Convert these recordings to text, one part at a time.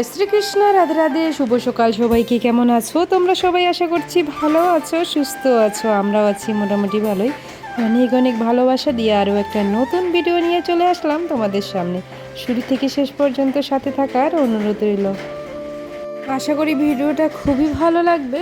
জয় শ্রীকৃষ্ণ, রাধে রাধে, শুভ সকাল সবাইকে, কেমন আছো? তোমরা সবাই আশা করছি ভালো আছো, সুস্থ আছো, আমরাও আছি মোটামুটি ভালোই। অনেক অনেক ভালোবাসা দিয়ে আরও একটা নতুন ভিডিও নিয়ে চলে আসলাম তোমাদের সামনে। শুরু থেকে শেষ পর্যন্ত সাথে থাকার অনুরোধ রইল। আশা করি ভিডিওটা খুবই ভালো লাগবে।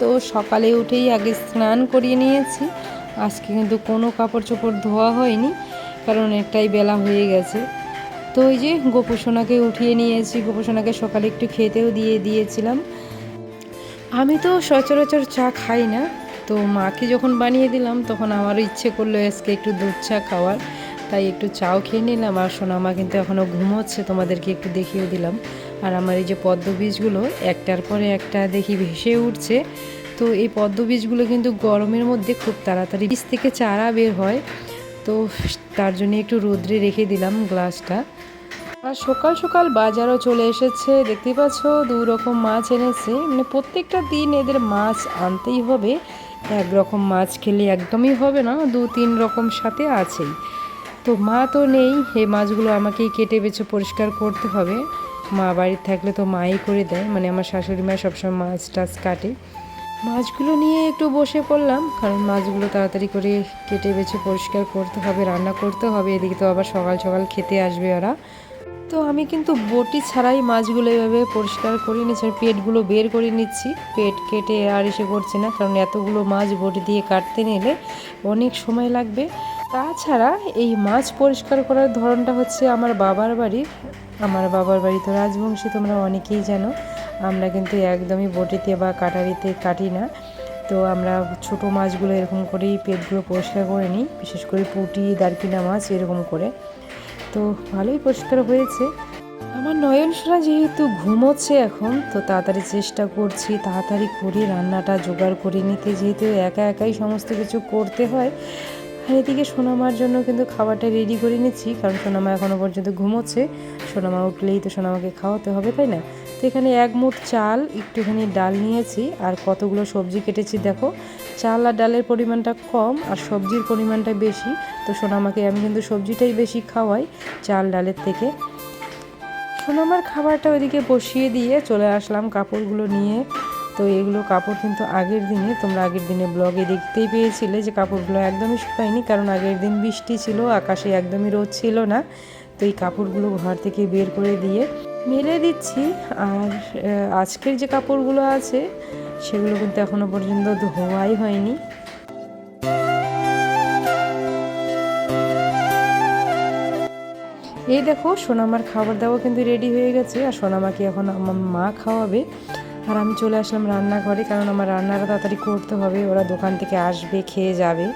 তো সকালে উঠেই আগে স্নান করিয়ে নিয়েছি। আজকে কিন্তু কোনো কাপড় চোপড় ধোয়া হয়নি, কারণ একটাই বেলা হয়ে গেছে। তো ওই যে গোপুসোনাকে উঠিয়ে নিয়েছি গোপুসোনাকে সকালে একটু খেতেও দিয়ে দিয়েছিলাম। আমি তো সচরাচর চা খাই না। তো মাকে যখন বানিয়ে দিলাম, তখন আমারও ইচ্ছে করল আজকে একটু দুধ চা খাওয়ার। তাই একটু চাও খেয়ে নিলাম। আর সোনামা কিন্তু এখনও ঘুমোচ্ছে, তোমাদেরকে একটু দেখিয়ে দিলাম। আর আমার এই যে পদ্ম বীজগুলো, একটার পরে একটা দেখি ভেসে উঠছে। তো এই পদ্ম বীজগুলো কিন্তু গরমের মধ্যে খুব তাড়াতাড়ি বীজ থেকে চারা বের হয়। তো তার জন্য একটু রোদ্রে রেখে দিলাম গ্লাসটা। আর সকাল সকাল বাজারও চলে এসেছে, দেখতেই পাচ্ছ, দু রকম মাছ এনেছে। মানে প্রত্যেকটা দিন এদের মাছ আনতেই হবে, এক রকম মাছ খেলে একদমই হবে না, দু তিন রকম সাথে আছেই। তো মা তো নেই, এই মাছগুলো আমাকেই কেটে বেছে পরিষ্কার করতে হবে। মা বাড়িতে থাকলে তো মাই করে দেয় মানে আমার শাশুড়ি মা সবসময় মাছ টাছ কাটে। মাছগুলো নিয়ে একটু বসে পড়লাম, কারণ মাছগুলো তাড়াতাড়ি করে কেটে বেছে পরিষ্কার করতে হবে, রান্না করতে হবে, এদিকে তো আবার সকাল সকাল খেতে আসবে ওরা। তো আমি কিন্তু বটি ছাড়াই মাছগুলো এভাবে পরিষ্কার করে নিচ্ছি পেটগুলো বের করে নিচ্ছি। পেট কেটে আর এসে করছে না, কারণ এতগুলো মাছ বটি দিয়ে কাটতে নিলে অনেক সময় লাগবে। তাছাড়া এই মাছ পরিষ্কার করার ধরনটা হচ্ছে আমার বাবার বাড়ির আমার বাবার বাড়ি তো রাজবংশী, তোমরা অনেকেই জানো। আমরা কিন্তু একদমই বটিতে বা কাটারিতে কাটি না। তো আমরা ছোট মাছগুলো এরকম করেই পেটগুলো পরিষ্কার করে নিই, বিশেষ করে পুঁটি, দারকিনা মাছ এরকম করে। তো ভালোই পরিষ্কার হয়েছে। আমার নয়ন সোনা যেহেতু ঘুমোচ্ছে এখন, তো তাড়াতাড়ি চেষ্টা করছি, তাড়াতাড়ি করে রান্নাটা জোগাড় করে নিতে। যেহেতু একা একাই সমস্ত কিছু করতে হয়, আর এদিকে সোনামার জন্য কিন্তু খাবারটা রেডি করে নিচ্ছি, কারণ সোনামা এখনও পর্যন্ত ঘুমোচ্ছে। সোনামা উঠলেই তো সোনামাকে খাওয়াতে হবে, তাই না? তো এখানে এক মুঠ চাল, একটুখানি ডাল নিয়েছি, আর কতগুলো সবজি কেটেছি দেখো। চাল আর ডালের পরিমাণটা কম, আর সবজির পরিমাণটা বেশি। তো সোনামাকে আমি কিন্তু সবজিটাই বেশি খাওয়াই চাল ডালের থেকে। সোনামার খাবারটা ওইদিকে বসিয়ে দিয়ে চলে আসলাম কাপড়গুলো নিয়ে। তো এগুলো কাপড় কিন্তু আগের দিনে, তোমরা আগের দিনে ব্লগে দেখতেই পেয়েছিলে যে কাপড়গুলো একদমই শুকায়নি, কারণ আগের দিন বৃষ্টি ছিল, আকাশে একদমই রোদ ছিল না। তো এই কাপড়গুলো ঘর থেকে বের করে দিয়ে মেলে দিচ্ছি, আর আজকের যে কাপড়গুলো আছে, সেগুলো কিন্তু এখনও পর্যন্ত ধোয়াই হয়নি। এই দেখো, সোনামার খাবার দাবার কিন্তু রেডি হয়ে গেছে, আর সোনামাকে এখন আমার মা খাওয়াবে। আর আমি চলে আসলাম রান্নাঘরে, কারণ আমার রান্নাটা তাড়াতাড়ি করতে হবে, ওরা দোকান থেকে আসবে, খেয়ে যাবে।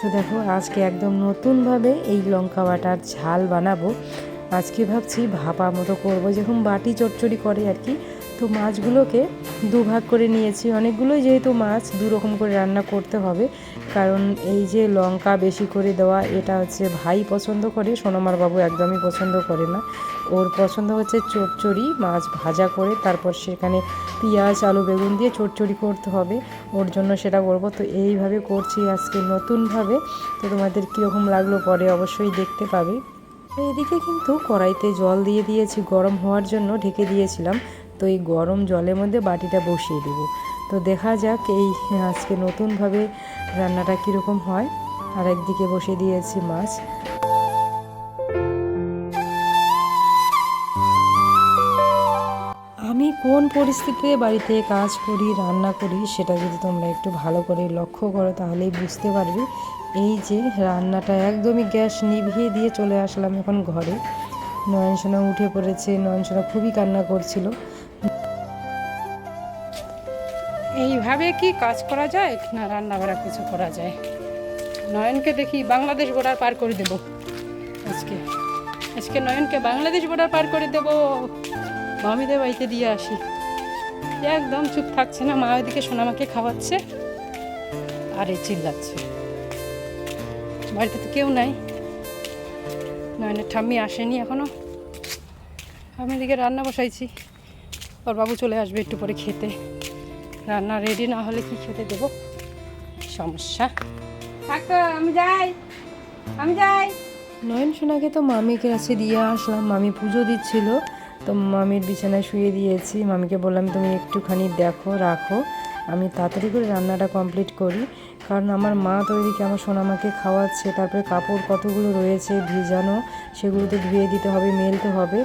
তো দেখো, আজকে একদম নতুনভাবে এই লঙ্কা বাটার ঝাল বানাবো। আজকে ভাবছি ভাপা মতো করব। যেরকম বাটি চটচড়ি করে আর কি, তো মাছগুলোকে দুভাগ করে নিয়েছি। অনেকগুলোই যেহেতু মাছ দু রকম করে রান্না করতে হবে। কারণ এই যে লঙ্কা বেশি করে দেওয়া, এটা হচ্ছে ভাই পছন্দ করে, সোনামার বাবু একদমই পছন্দ করে না। ওর পছন্দ হচ্ছে চচ্চড়ি মাছ ভাজা করে, তারপর সেখানে পেঁয়াজ, আলু, বেগুন দিয়ে চচ্চড়ি করতে হবে। ওর জন্য সেটা করব। তো এইভাবে করছি আজকে নতুনভাবে। তো তোমাদের কীরকম লাগল পরে অবশ্যই দেখতে পাবে। এদিকে কিন্তু কড়াইতে জল দিয়ে দিয়েছি, গরম হওয়ার জন্য ঢেকে দিয়েছিলাম। তো এই গরম জলের মধ্যে বাটিটা বসিয়ে দেব। তো দেখা যাক এই, আজকে নতুনভাবে রান্নাটা কীরকম হয়। আর একদিকে বসিয়ে দিয়েছি মাছ। আমি কোন পরিস্থিতিতে বাড়িতে কাজ করি, রান্না করি, সেটা যদি তোমরা একটু ভালো করে লক্ষ্য করো, তাহলেই বুঝতে পারবে এই যে রান্নাটা একদমই গ্যাস নিভিয়ে দিয়ে চলে আসলাম এখন ঘরে। নয়নসোনা উঠে পড়েছে, নয়নসোনা খুবই কান্না করছিল। এইভাবে কি কাজ করা যায় না রান্না বাড়া কিছু করা যায়? নয়নকে দেখি বাংলাদেশ বর্ডার পার করে দেব। আজকে আজকে নয়নকে বাংলাদেশ বর্ডার পার করে দেব। মামিদের বাড়িতে দিয়ে আসি। একদম চুপ থাকছে না, মা ওইদিকে সোনামাকে খাওয়াচ্ছে। আর এই চিল্লাচ্ছে। বাড়িতে তো কেউ নাই। নয়নের ঠাম্মি আসেনি এখনও। আমি এদিকে রান্না বসাইছি। ওর বাবু চলে আসবে একটু পরে খেতে। রান্না রেডি না হলে কি খেতে দেবো? সমস্যা। আমি যাই। আমি যাই। নয়ন সোনাকে তো মামিকে কাছে দিয়ে আসলাম। মামি পুজো দিচ্ছিল। তো মামির বিছানায় শুয়ে দিয়েছি। মামিকে বললাম তুমি একটুখানি দেখো রাখো। আমি তাড়াতাড়ি করে রান্নাটা কমপ্লিট করি। কারণ আমার মা তো ওইদিকে আমার সোনামাকে খাওয়াচ্ছে, তারপরে কাপড় কতগুলো রয়েছে ভিজানো সেগুলো তো ধুয়ে দিতে হবে, মেলতে হবে,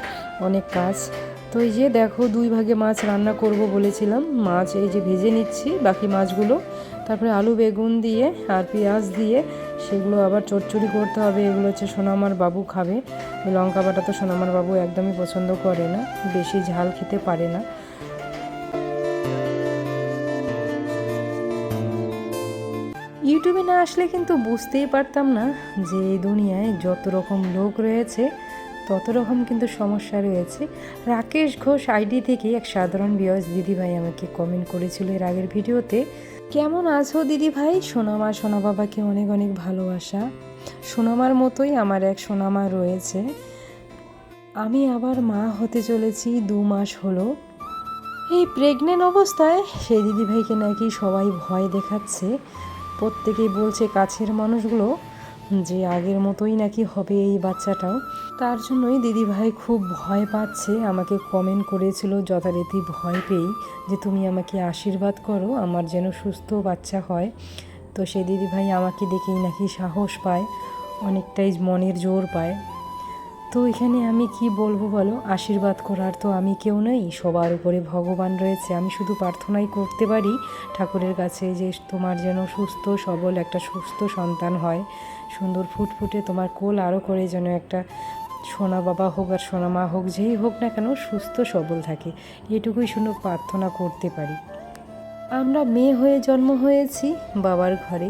অনেক কাজ। তো এই যে দেখো, দুই ভাগে মাছ রান্না করব বলেছিলাম। মাছ এই যে ভেজে নিচ্ছি, বাকি মাছগুলো। তারপরে আলু বেগুন দিয়ে আর পেঁয়াজ দিয়ে সেগুলো আবার চচ্চড়ি করতে হবে। এগুলো হচ্ছে সোনামার বাবু খাবে। লঙ্কা বাটা তো সোনামার বাবু একদমই পছন্দ করে না, বেশি ঝাল খেতে পারে না। ইউটিউবে না আসলে কিন্তু বুঝতেই পারতাম না যে এই দুনিয়ায় যত রকম লোক রয়েছে, তত রকম কিন্তু সমস্যা রয়েছে। রাকেশ ঘোষ আইডি থেকে এক সাধারণ বিয়স দিদিভাই আমাকে কমেন্ট করেছিল এর আগের ভিডিওতে, কেমন আছো দিদিভাই সোনামা সোনা বাবাকে অনেক অনেক ভালোবাসা। সোনামার মতোই আমার এক সোনামা রয়েছে। আমি আবার মা হতে চলেছি দু মাস হলো। এই প্রেগনেন্ট অবস্থায় সেই দিদিভাইকে নাকি সবাই ভয় দেখাচ্ছে। প্রত্যেকেই বলছে কাছের মানুষগুলো যে আগের মতোই নাকি হবে এই বাচ্চাটাও। তার জন্যই দিদিভাই খুব ভয় পাচ্ছে, আমাকে কমেন্ট করেছিল, যথারীতি ভয় পেয়েই, যে তুমি আমাকে আশীর্বাদ করো, আমার যেন সুস্থ বাচ্চা হয়। তো সেই দিদিভাই আমাকে দেখেই নাকি সাহস পায়, অনেকটাই মনের জোর পায়। তো এখানে আমি কি বলব বলো? আশীর্বাদ করার তো আমি কেউ নই। সবার উপরে ভগবান রয়েছে। আমি শুধু প্রার্থনাই করতে পারি। ঠাকুরের কাছে যে তোমার যেন সুস্থ, সবল একটা সুস্থ সন্তান হয়। সুন্দর ফুটফুটে তোমার কোল আরও করে যেন একটা সোনা বাবা হোক আর সোনা মা হোক, যেই হোক না কেন সুস্থ, সবল থাকে। এটুকুই শুধু প্রার্থনা করতে পারি। আমরা মেয়ে হয়ে জন্ম হয়েছি বাবার ঘরে।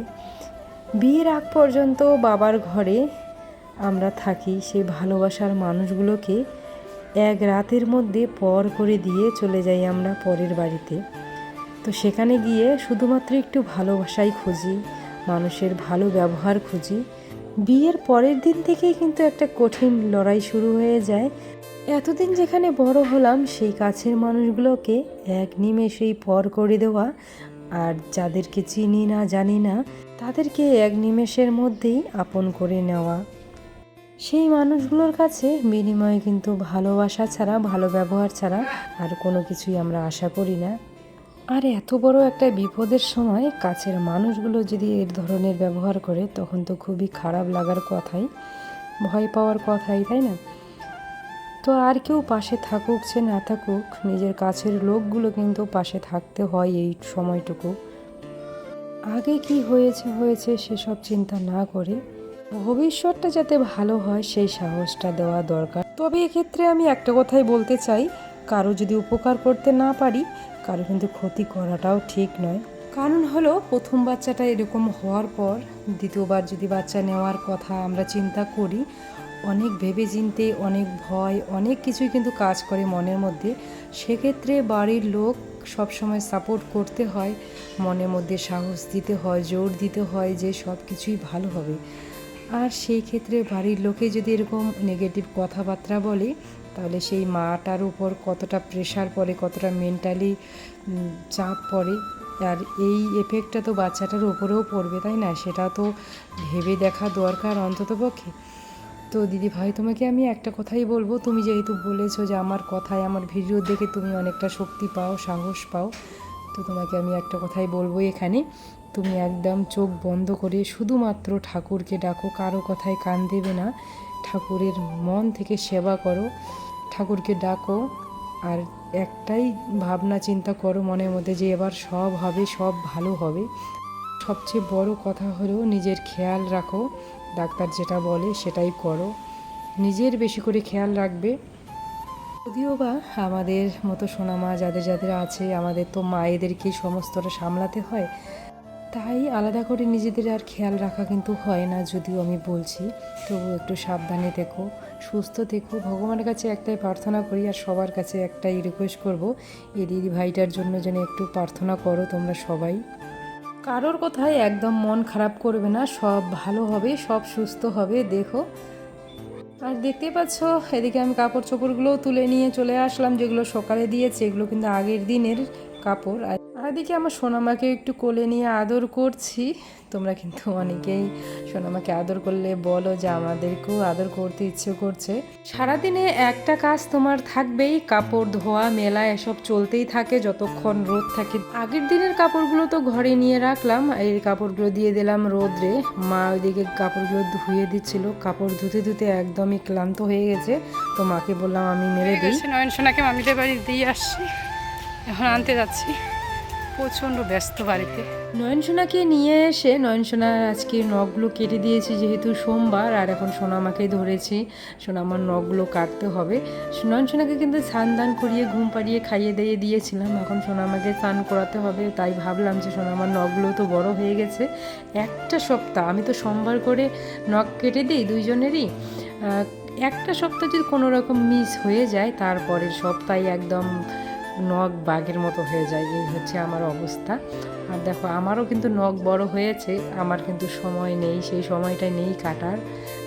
বিয়ের আগ পর্যন্ত বাবার ঘরে আমরা থাকি, সেই ভালোবাসার মানুষগুলোকে এক রাতের মধ্যে পর করে দিয়ে চলে যাই আমরা পরের বাড়িতে। তো সেখানে গিয়ে শুধুমাত্র একটু ভালোবাসাই খুঁজি, মানুষের ভালো ব্যবহার খুঁজি। বিয়ের পরের দিন থেকেই কিন্তু একটা কঠিন লড়াই শুরু হয়ে যায়। এতদিন যেখানে বড় হলাম, সেই কাছের মানুষগুলোকে এক নিমেষেই পর করে দেওয়া। আর যাদেরকে চিনি না, জানি না, তাদেরকে এক নিমেষের মধ্যেই আপন করে নেওয়া। সেই মানুষগুলোর কাছে বিনিময়ে কিন্তু ভালোবাসা ছাড়া, ভালো ব্যবহার ছাড়া আর কোনো কিছুই আমরা আশা করি না। আর এত বড় একটা বিপদের সময় কাছের মানুষগুলো যদি এর ধরনের ব্যবহার করে, তখন তো খুবই খারাপ লাগার কথাই, ভয় পাওয়ার কথাই, তাই না? তো আর কেউ পাশে থাকুক সে না থাকুক, নিজের কাছের লোকগুলো কিন্তু পাশে থাকতে হয় এই সময়টুকু। আগে কি হয়েছে হয়েছে সেসব চিন্তা না করে ভবিষ্যৎটা যাতে ভালো হয়, সেই সাহসটা দেওয়া দরকার। তবে এক্ষেত্রে আমি একটা কথাই বলতে চাই, কারও যদি উপকার করতে না পারি, কারও কিন্তু ক্ষতি করাটাও ঠিক নয়। কারণ হলো, প্রথম বাচ্চাটা এরকম হওয়ার পর, দ্বিতীয়বার যদি বাচ্চা নেওয়ার কথা আমরা চিন্তা করি, অনেক ভেবে চিনতে অনেক ভয়, অনেক কিছুই কিন্তু কাজ করে মনের মধ্যে। সেক্ষেত্রে বাড়ির লোক সবসময় সাপোর্ট করতে হয়, মনের মধ্যে সাহস দিতে হয়, জোর দিতে হয় যে সব কিছুই ভালো হবে। আর সেই ক্ষেত্রে বাড়ির লোকে যদি এরকম নেগেটিভ কথাবার্তা বলে, তাহলে সেই মাটার উপর কতটা প্রেশার পড়ে, কতটা মেন্টালি চাপ পড়ে, আর এই এফেক্টটা তো বাচ্চাটার উপরেও পড়বে, তাই না? সেটা তো ভেবে দেখা দরকার অন্ততপক্ষে তো দিদি ভাই, তোমাকে আমি একটা কথাই বলব। তুমি যেহেতু বলেছ যে আমার কথায়, আমার ভিডিও দেখে তুমি অনেকটা শক্তি পাও, সাহস পাও, তো তোমাকে আমি একটা কথাই বলব এখানে। তুমি একদম চোখ বন্ধ করে শুধুমাত্র ঠাকুরকে ডাকো, কারও কথায় কান দেবে না। ঠাকুরের মন থেকে সেবা করো, ঠাকুরকে ডাকো। আর একটাই ভাবনা চিন্তা করো মনের মধ্যে যে এবার সব হবে, সব ভালো হবে। সবচেয়ে বড় কথা হলো নিজের খেয়াল রাখো, ডাক্তার যেটা বলে সেটাই করো। নিজের বেশি করে খেয়াল রাখবে। যদিও বা আমাদের মতো সোনামা যাদের যাদের আছে, আমাদের তো মায়েদেরকেই সমস্তটা সামলাতে হয় তাই আলাদা করে নিজেদের আর খেয়াল রাখা কিন্তু হয় না, যদিও আমি বলছি। তবু একটু সাবধানে থেকো সুস্থ থেকো। ভগবানের কাছে একটাই প্রার্থনা করি আর সবার কাছে একটাই রিকোয়েস্ট করব, এই দিদি ভাইটার জন্য যেন একটু প্রার্থনা করো তোমরা সবাই। কারোর কথায় একদম মন খারাপ করবে না, সব ভালো হবে, সব সুস্থ হবে, দেখো। আর দেখতে পাচ্ছ, এদিকে আমি কাপড় চোপড়গুলোও তুলে নিয়ে চলে আসলাম, যেগুলো সকালে দিয়েছে, এগুলো কিন্তু আগের দিনের। কাপড়। আর এদিকে আমার সোনামাকে একটু কোলে নিয়ে আদর করছি। তোমরা কিন্তু অনেকেই সোনামাকে আদর করলে বলো যে আমাদেরকেও আদর করতে ইচ্ছে করছে। সারাদিনে একটা কাজ তোমার থাকবেই কাপড় ধোয়া মেলা এসব চলতেই থাকে যতক্ষণ রোদ থাকে। আগের দিনের কাপড়গুলো তো ঘরে নিয়ে রাখলাম এই কাপড়গুলো দিয়ে দিলাম রোদ্রে। মা ওইদিকে কাপড়গুলো ধুয়ে দিচ্ছিল কাপড় ধুতে ধুতে একদমই ক্লান্ত হয়ে গেছে। তো মাকে বললাম আমি মেরে দিই। নয়ন সোনাকে মামিদের বাড়ি দিয়ে আসছি। এখন আনতে যাচ্ছি। প্রচণ্ড ব্যস্ত বাড়িতে। নয়নসোনাকে নিয়ে এসে নয়নসোনার আজকে নখগুলো কেটে দিয়েছি যেহেতু সোমবার, আর এখন সোনামাকে ধরেছি। সোনামার নখগুলো কাটতে হবে। নয়নসোনাকে কিন্তু স্নান দান করিয়ে, ঘুম পাড়িয়ে খাইয়ে দিয়ে দিয়েছিলাম। এখন সোনামাকে স্নান করাতে হবে, তাই ভাবলাম যে সোনা আমার নখগুলো তো বড় হয়ে গেছে। একটা সপ্তাহ, আমি তো সোমবার করে নখ কেটে দিই দুইজনেরই। একটা সপ্তাহ যদি কোনো রকম মিস হয়ে যায়, তারপরের সপ্তাহে একদম নখ বাঘের মতো হয়ে যায়, এই হচ্ছে আমার অবস্থা। আর দেখো, আমারও কিন্তু নখ বড় হয়েছে, আমার কিন্তু সময় নেই, সেই সময়টা নেই কাটার।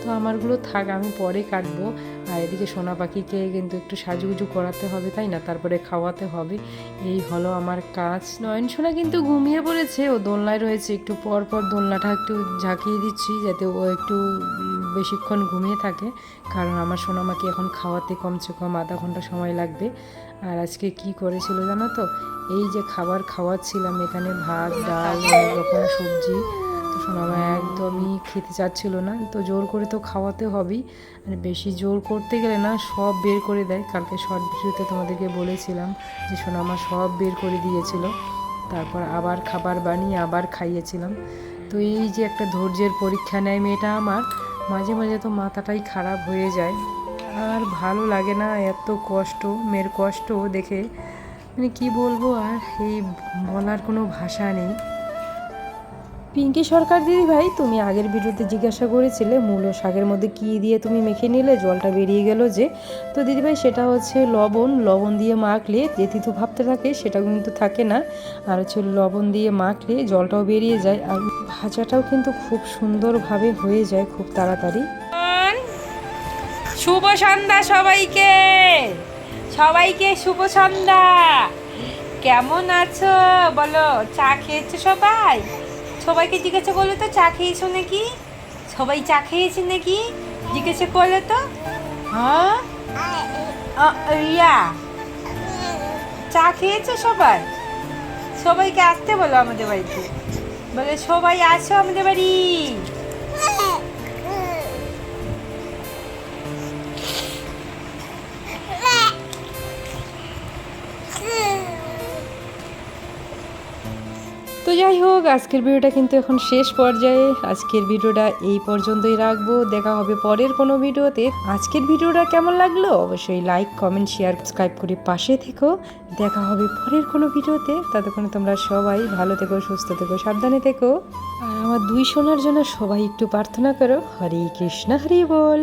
তো আমারগুলো থাক, আমি পরে কাটবো। আর এদিকে সোনা পাখিকে কিন্তু একটু সাজুগুজু করাতে হবে, তাই না? তারপরে খাওয়াতে হবে। এই হলো আমার কাজ। নয়ন সোনা কিন্তু ঘুমিয়ে পড়েছে, ও দোলনায় রয়েছে। একটু পর পর দোলনাটা একটু ঝাঁকিয়ে দিচ্ছি, যাতে ও একটু বেশিক্ষণ ঘুমিয়ে থাকে। কারণ আমার সোনামাকে এখন খাওয়াতে কমসে কম আধা ঘণ্টা সময় লাগবে। আর আজকে কি করেছিল জানো তো? এই যে খাবার খাওয়াচ্ছিলাম এখানে ভাত ডাল অনেক রকম সবজি। তো সোনামা একদমই খেতে চাচ্ছিল না। তো জোর করে তো খাওয়াতে হবেই। আর বেশি জোর করতে গেলে না সব বের করে দেয়। কালকে শর্ট ভিডিওতে তোমাদেরকে বলেছিলাম যে সোনামা সব বের করে দিয়েছিল। তারপর আবার খাবার বানিয়ে আবার খাইয়েছিলাম। তো এই যে একটা ধৈর্যের পরীক্ষা নেয় মেয়েটা আমার মাঝে মাঝে তো মাথাটাই খারাপ হয়ে যায়। আর ভালো লাগে না এত কষ্ট, মেয়ের কষ্ট দেখে। মানে কি বলব আর, এই বলার কোনো ভাষা নেই। পিঙ্কি সরকার দিদি ভাই, তুমি আগের ভিডিওতে জিজ্ঞাসা করেছিলে মূলো শাকের মধ্যে কি দিয়ে তুমি মেখে নিলে, জলটা বেরিয়ে গেল যে। তো দিদিভাই সেটা হচ্ছে লবণ লবণ দিয়ে মাখলে যে তিতু ভাবতে থাকে সেটা কিন্তু থাকে না। আর হচ্ছে লবণ দিয়ে মাখলে জলটাও বেরিয়ে যায়, আর ভাজাটাও কিন্তু খুব সুন্দরভাবে হয়ে যায় খুব তাড়াতাড়ি। শুভ সন্ধ্যা সবাইকে। সবাইকে শুভ সন্ধ্যা। কেমন আছো? বলো, চা খেয়েছো সবাই? সবাইকে জিজ্ঞাসা করলে তো চা খেয়েছো নাকি? সবাই চা খেয়েছে নাকি? জিজ্ঞাসা করলে তো? হ্যাঁ? রিয়া, চা খেয়েছো সবাই? সবাইকে আসতে বলো আমাদের বাড়িতে। বলে, সবাই আসো আমাদের বাড়ি। যাই হোক, আজকের ভিডিওটা কিন্তু এখন শেষ পর্যায়ে। আজকের ভিডিওটা এই পর্যন্তই রাখব। দেখা হবে পরের কোনো ভিডিওতে। আজকের ভিডিওটা কেমন লাগল? অবশ্যই লাইক কমেন্ট শেয়ার সাবস্ক্রাইব করে পাশে থেকো। দেখা হবে পরের কোনো ভিডিওতে। ততক্ষণে তোমরা সবাই ভালো থেকো, সুস্থ থেকো, সাবধানে থেকো। আর আমার দুই সোনার জন্য সবাই একটু প্রার্থনা করো। হরে কৃষ্ণ, হরি বল।